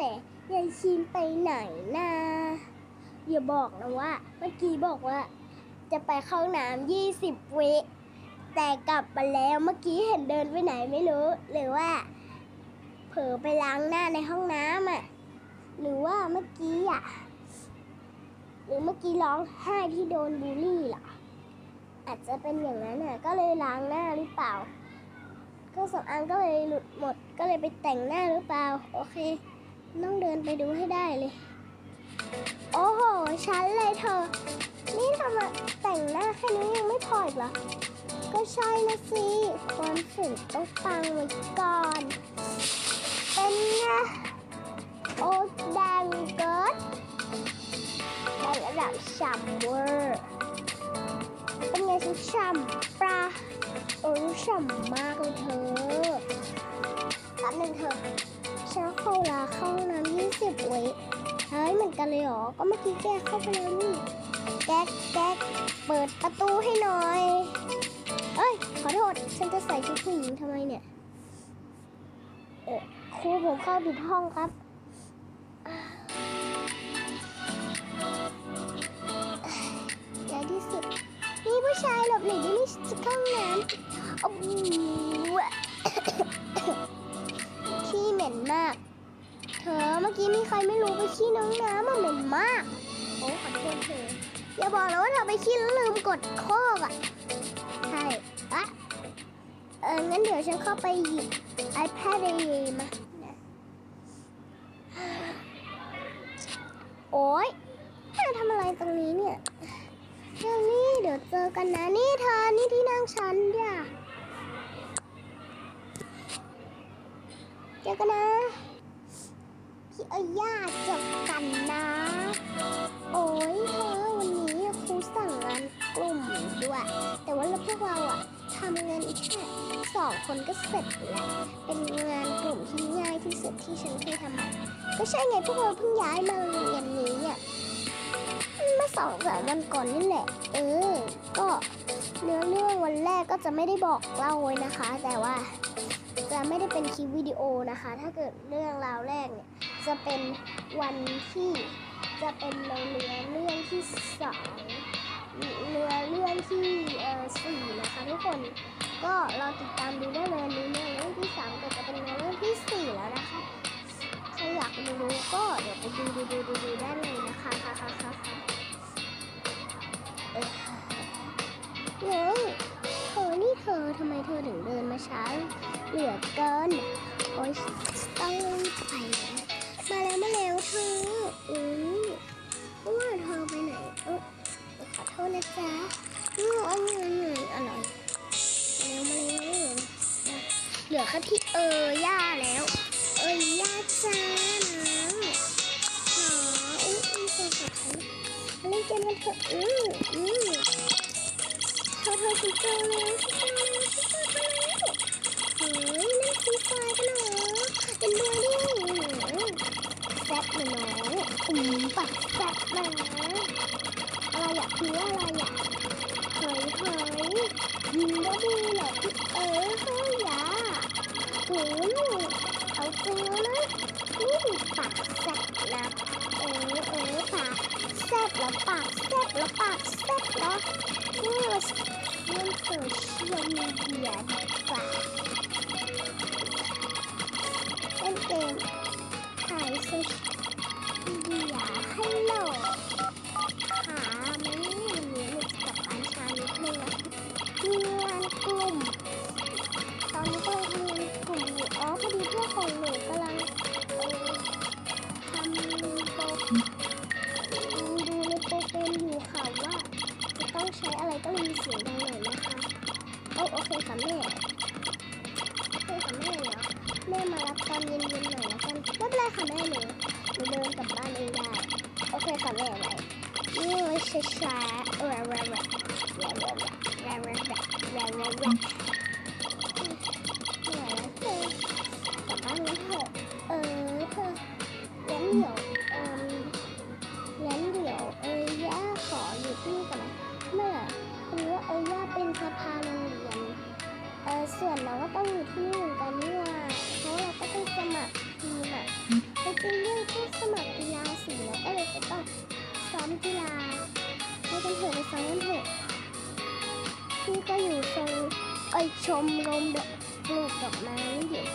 แต่ยายชินไปไหนนะอย่าบอกนะว่า เมื่อกี้บอกว่า จะไปเข้าน้ำยี่สิบวิแต่กลับมาแล้วเมื่อกี้เห็นเดินไปไหนไม่รู้ หรือว่า เผลอไปล้างหน้าในห้องน้ำอะ หรือว่าเมื่อกี้อะ หรือเมื่อกี้ร้องไห้ที่โดนบูลลี่ล่ะอาจจะเป็นอย่างนั้นน่ะ ก็เลยล้างหน้าหรือเปล่าเครื่องสำอางก็เลยหลุดหมด ก็เลยไปแต่งหน้าหรือเปล่า โอเค ต้องเดินไปดูให้ได้เลย โอ้โหฉันเลยเธอ นี่ทำไมแต่งหน้าแค่นี้ยังไม่พออีกเหรอ ก็ใช่นะสิความสูงต้องปังไว้ก่อน เป็นไงโอ้ดังเกิดได้ระดับฉ่ำเวอร์เป็นไงฉันฉ่ำปลาโอ้ฉ่ำมากเลยเธอแป๊บนึงเธอ เข้าลาเข้าน้ำยี่สิบวิเฮ้ยเหมือนกันเลยเหรอ ก็เมื่อกี้แกเข้าไปแล้วนี่ แก๊กแก๊กเปิดประตูให้หน่อย เอ้ย ขอโทษ ฉันจะใส่ชุดผู้หญิงทำไมเนี่ย เออครูผมเข้าผิดห้องครับในที่สุดมีผู้ชายหลบหลีที่ไม่เข้าห้องน้ำโอ้ เธอเมื่อกี้มีใครไม่รู้ไปขี้น้องน้ำมันเหม็นมาก โอ้ขอโทษเธออย่าบอกนะว่าเธอไปขี้แล้วลืมกดโคกอะ ใช่อะเอองั้นเดี๋ยวฉันเข้าไปหยิบ iPad เองมานะโอ๊ยเธอทำอะไรตรงนี้เนี่ยเดี๋ยวนี่เดี๋ยวเจอกันนะนี่เธอนี่ที่นั่งฉันอย่าเจอกันนะ พี่เอ้ยย่าจอกันนะ โอ้ยเธอวันนี้ครูสั่งงานกลุ่มด้วย แต่ว่าเราพวกเราอะทำงานอีกแค่สองคนก็เสร็จแล้ว เป็นงานกลุ่มที่ง่ายที่สุดที่ฉันเคยทำมาก็ใช่ไงพวกเราเพิ่งย้ายมาเรียนนี้อะเมื่อสองสามวันก่อนนี่แหละ เออ ก็เนื้อเรื่องวันแรกก็จะไม่ได้บอกเล่าไว้นะคะ แต่ว่าจะไม่ได้เป็นคลิปวิดีโอนะคะ ถ้าเกิดเรื่องราวแรกเนี่ย จะเป็นวันที่จะเป็นเนื้อเรื่องที่สองเนื้อเรื่องที่เอ่อสี่นะคะทุกคนก็เราติดตามดูได้เลยอันนี้เนื้อเรื่องที่สามแต่จะเป็นเนื้อเรื่องที่สี่แล้วนะคะใครอยากดูก็เดี๋ยวไปดูดูดูดูดูได้เลยนะคะค่ะค่ะค่ะค่ะเอ๊ะเฮ้ยเธอนี่เธอทำไมเธอถึงเดินมาช้าเหลือเกินโอ๊ยต้องไป มาแล้วมาแล้วเธออุ้ยว่าเธอไปไหนเออขอโทษนะจ๊ะเอืมอร่อยอร่อยมาแล้วมาแล้วเหลือแค่ที่เออย่าแล้ว เอย่าจ้านะหนออุ้ยอุ้ยขอขอโทษมาเล่นเกมกันเถอะอืมอืมเธอเธอฉันเจอแล้วฉันเจอแล้วฉันเจอเธอแล้วเฮ้ยเล่นฟรีไฟกันเหรอเป็นด้วยด้วย แซ่บเลยน้องอืมปักแซ่บเลยนะอะไรอยากคืออะไรอยากเฮ้ยเฮ้ยยิงก็ดีแหละพี่เอ๋เฮ้ยอย่าโอ้ยเอาเจริงแล้วนะนี่ปากแซ่บนะเออเออปากแซ่บแล้วปากแซ่บแล้วปากแซ่บแล้วนี่เราเล่นโซเชียลมีเดียดีกว่า โอ้โอเคค่ะแม่โอเคค่ะแม่เนาะแม่มารับตอนเย็นๆหน่อยละกันไม่เป็นไรค่ะแม่หนูหนูเดินกลับบ้านเองได้ โอเคค่ะแม่ไว้นี่ไว้ช้าๆแรวแรวแรวแรวแรวแรวแรวแรวแรวแรวแรวเหนื่อยแล้วเธอกลับบ้านกันเถอะเออเธองั้น ชมรมดอกปลูกดอกไม้เดี๋ยว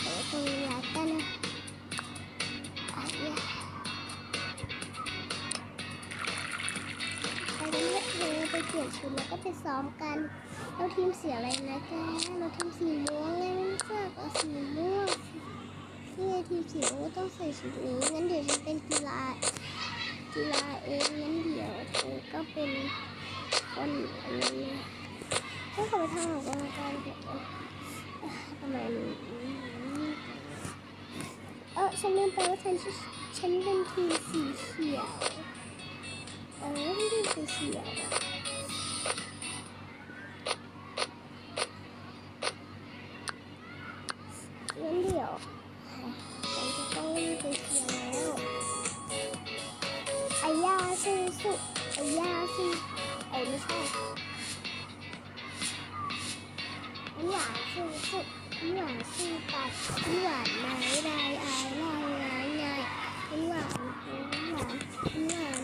เดี๋ยวตรงนี้ละกันนะอะเนี่ยนเถอะเดี๋ยไปเปลี่ยนชุดแล้วก็ไปซ้อมกัน เราทีมสีอะไรนะแกเราทีมสีม่วงไงไม่รู้จักเอาสีม่วงนี่ไงทีมสีม่วงต้องใส่ชุดนี้งั้นเดี๋ยวฉันเป็นกีฬากีฬาเองงั้นเดี๋ยวเธอก็เป็นคนอันนี้นะถ้า เขาไปทำออกกำลังกายเดี๋ยวอะประมาณนี้เออฉันลืมไปว่าฉันชื่อฉันเป็นทีมสีเขียวเออเป็นทีมสีเขียวอะงั้นเดี๋ยวฉันจะต้องรีบไปเชียร์แล้วอายาสู้สู้อายาสู้เอ้ยไม่ใช่ หวานสุดสุดหวานสุดตัดหวานไม่ได้อายไล่ไงไล่หวานหวานหวาน